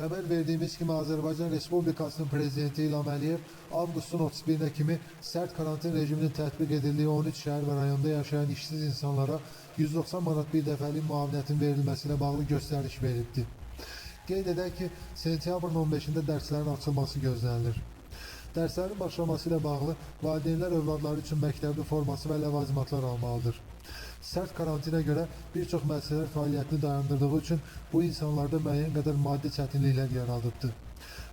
Xəbər verdiyimiz kimi Azərbaycan Respublikasının prezidenti İlham Əliyev avqustun 31-nə kimi sərt karantin rejiminin tətbiq edildiyi 13 şəhər və rayonda yaşayan işsiz insanlara 190 manat bir dəfəlik müavinətin verilməsinə bağlı göstəriş veribdi. Qeyd edək ki, sentyabrın 15-də dərslərin açılması gözlənilir. Dərslərin başlaması ilə bağlı valideynlər övladları üçün məktəbli forması və ləvazimatlar almalıdır. Sərt karantinə görə bir çox müəssisələr dayandırdığı üçün bu insanlarda müəyyən qədər maddi çətinliklər yaradıbdır.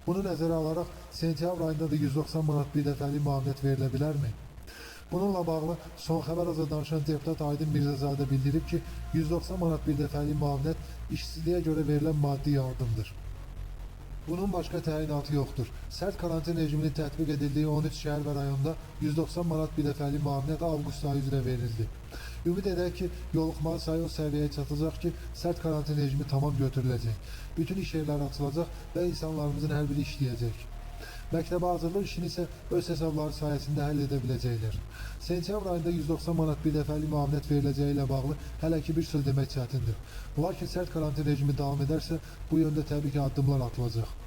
Bunu nəzərə alaraq sentyabr ayında da 190 manat bir dəfəlik müavinət verilə bilərmi? Bununla bağlı son xəbər azı danışan deputat Aydın Mirzəzadə bildirib ki, 190 manat bir dəfəlik müavinət işsizliyə görə verilən maddi yardımdır. Bunun başqa təyinatı yoxdur. Sərt karantin rejiminin tətbiq edildiyi 13 şəhər və rayonda 190 manat bir dəfəlik müavinət avqust ayı üzrə verildi. Ümid edək ki, yoluxma sayı o səviyyəyə çatacaq ki, sərt karantin rejimi tamam götürüləcək. Bütün iş yerləri açılacaq və insanlarımızın hər biri işləyəcək. Məktəbə hazırlıq işini isə öz hesabları sayəsində həll edə biləcəklər. Sentyabr ayında 190 manat bir dəfəlik müavinət veriləcəyi ilə bağlı hələ ki bir söz demək çətindir. Lakin sərt karantin rejimi davam edərsə, bu yöndə təbii ki addımlar atılacaq.